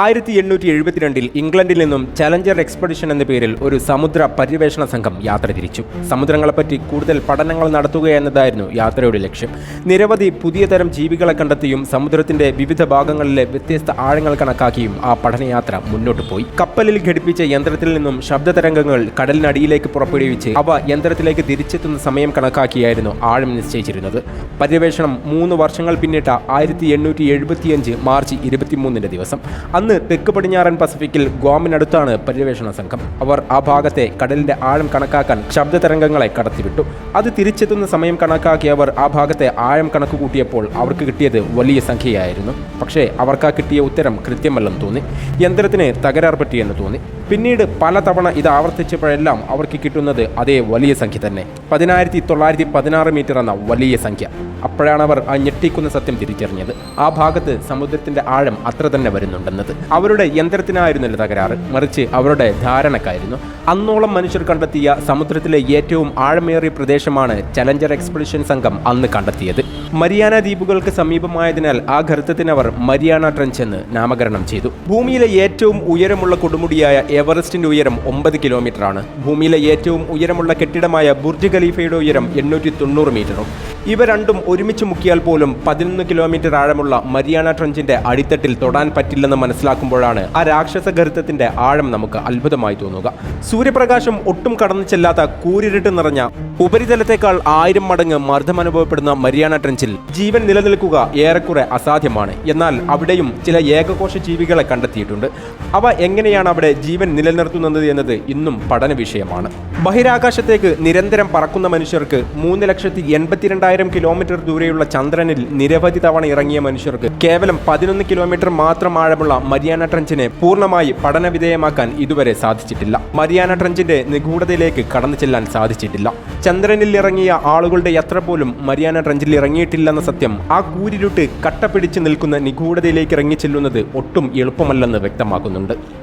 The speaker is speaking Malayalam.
ആയിരത്തി എണ്ണൂറ്റി എഴുപത്തിരണ്ടിൽ ഇംഗ്ലണ്ടിൽ നിന്നും ചലഞ്ചർ എക്സ്പെഡിഷൻ എന്ന പേരിൽ ഒരു സമുദ്ര പര്യവേഷണ സംഘം യാത്ര തിരിച്ചു. സമുദ്രങ്ങളെപ്പറ്റി കൂടുതൽ പഠനങ്ങൾ നടത്തുക എന്നതായിരുന്നു യാത്രയുടെ ലക്ഷ്യം. നിരവധി പുതിയ തരം ജീവികളെ കണ്ടെത്തിയും സമുദ്രത്തിന്റെ വിവിധ ഭാഗങ്ങളിലെ വ്യത്യസ്ത ആഴങ്ങൾ കണക്കാക്കിയും ആ പഠനയാത്ര മുന്നോട്ട് പോയി. കപ്പലിൽ ഘടിപ്പിച്ച യന്ത്രത്തിൽ നിന്നും ശബ്ദതരംഗങ്ങൾ കടലിനടിയിലേക്ക് പുറപ്പെടുവിച്ച് അവ യന്ത്രത്തിലേക്ക് തിരിച്ചെത്തുന്ന സമയം കണക്കാക്കിയായിരുന്നു ആഴം നിശ്ചയിച്ചിരുന്നത്. പര്യവേഷണം മൂന്ന് വർഷങ്ങൾ പിന്നിട്ട ആയിരത്തി മാർച്ച് ഇരുപത്തിമൂന്നിന്റെ ദിവസം. അന്ന് തെക്ക് പടിഞ്ഞാറൻ പസഫിക്കിൽ ഗ്വാമിനടുത്താണ് പര്യവേഷണ സംഘം. അവർ ആ ഭാഗത്തെ കടലിന്റെ ആഴം കണക്കാക്കാൻ ശബ്ദ തരംഗങ്ങളെ കടത്തിവിട്ടു. അത് തിരിച്ചെത്തുന്ന സമയം കണക്കാക്കി അവർ ആ ഭാഗത്തെ ആഴം കണക്ക് കൂട്ടിയപ്പോൾ അവർക്ക് കിട്ടിയത് വലിയ സംഖ്യയായിരുന്നു. പക്ഷേ അവർക്ക് കിട്ടിയ ഉത്തരം കൃത്യമല്ലെന്ന് തോന്നി. യന്ത്രത്തിന് തകരാർ പറ്റിയെന്ന് തോന്നി. പിന്നീട് പലതവണ ഇത് ആവർത്തിച്ചപ്പോഴെല്ലാം അവർക്ക് കിട്ടുന്നത് അതേ വലിയ സംഖ്യ തന്നെ. പതിനായിരത്തി തൊള്ളായിരത്തി പതിനാറ് മീറ്റർ എന്ന വലിയ സംഖ്യ. അപ്പോഴാണ് അവർ ആ ഞെട്ടിക്കുന്ന സത്യം തിരിച്ചറിഞ്ഞത്. ആ ഭാഗത്ത് സമുദ്രത്തിന്റെ ആഴം അത്ര തന്നെ വരുന്നുണ്ടെന്നത്. അവരുടെ യന്ത്രത്തിനായിരുന്നില്ല തകരാറ് മറിച്ച് അവരുടെ ധാരണക്കായിരുന്നു. അന്നോളം മനുഷ്യർ കണ്ടെത്തിയ സമുദ്രത്തിലെ ഏറ്റവും ആഴമേറിയ പ്രദേശമാണ് ചലഞ്ചർ എക്സ്പെഡിഷൻ സംഘം അന്ന് കണ്ടെത്തിയത്. മരിയാന ദ്വീപുകൾക്ക് സമീപമായതിനാൽ ആ ഗർത്തത്തിന് അവർ മരിയാന ട്രഞ്ച് എന്ന് നാമകരണം ചെയ്തു. ഭൂമിയിലെ ഏറ്റവും ഉയരമുള്ള കൊടുമുടിയായ എവറസ്റ്റിന്റെ ഉയരം ഒമ്പത് കിലോമീറ്ററാണ്. ഭൂമിയിലെ ഏറ്റവും ഉയരമുള്ള കെട്ടിടമായ ബുർജ് ഖലീഫയുടെ ഉയരം എണ്ണൂറ്റി തൊണ്ണൂറ് മീറ്ററും. ഇവ രണ്ടും ഒരുമിച്ച് മുക്കിയാൽ പോലും പതിനൊന്ന് കിലോമീറ്റർ ആഴമുള്ള മരിയാന ട്രഞ്ചിന്റെ അടിത്തട്ടിൽ തൊടാൻ പറ്റില്ലെന്ന് മനസ്സിലാക്കുമ്പോഴാണ് ആ രാക്ഷസ ഗർത്തത്തിന്റെ ആഴം നമുക്ക് അത്ഭുതമായി തോന്നുക. സൂര്യപ്രകാശം ഒട്ടും കടന്നു ചെല്ലാത്ത കൂരിരുട്ട് നിറഞ്ഞ ഉപരിതലത്തേക്കാൾ ആയിരം മടങ്ങ് മർദ്ദം അനുഭവപ്പെടുന്ന മരിയാന ട്രഞ്ചിൽ ജീവൻ നിലനിൽക്കുക ഏറെക്കുറെ അസാധ്യമാണ്. എന്നാൽ അവിടെയും ചില ഏകകോശ ജീവികളെ കണ്ടെത്തിയിട്ടുണ്ട്. അവ എങ്ങനെയാണ് അവിടെ ജീവൻ നിലനിർത്തുന്നത് എന്നത് ഇന്നും പഠന വിഷയമാണ് ബഹിരാകാശത്തേക്ക് നിരന്തരം പറക്കുന്ന മനുഷ്യർക്ക് മൂന്ന് ലക്ഷത്തി എൺപത്തിരണ്ടായിരം കിലോമീറ്റർ ദൂരെയുള്ള ചന്ദ്രനിൽ നിരവധി തവണ ഇറങ്ങിയ മനുഷ്യർക്ക് കേവലം പതിനൊന്ന് കിലോമീറ്റർ മാത്രം ആഴമുള്ള മരിയാന ട്രഞ്ചിനെ പൂർണമായി പഠനവിധേയമാക്കാൻ ഇതുവരെ സാധിച്ചിട്ടില്ല. മരിയാന ട്രഞ്ചിന്റെ നിഗൂഢതയിലേക്ക് കടന്നു ചെല്ലാൻ സാധിച്ചിട്ടില്ല. ചന്ദ്രനിൽ ഇറങ്ങിയ ആളുകളുടെ യാത്ര പോലും മരിയാന ട്രഞ്ചിൽ ഇറങ്ങിയിട്ടില്ലെന്ന സത്യം ആ കൂരിരുട്ട് കട്ട പിടിച്ചു നിൽക്കുന്ന നിഗൂഢതയിലേക്ക് ഇറങ്ങി ചെല്ലുന്നത് ഒട്ടും എളുപ്പമല്ലെന്ന് വ്യക്തമാക്കുന്നുണ്ട്.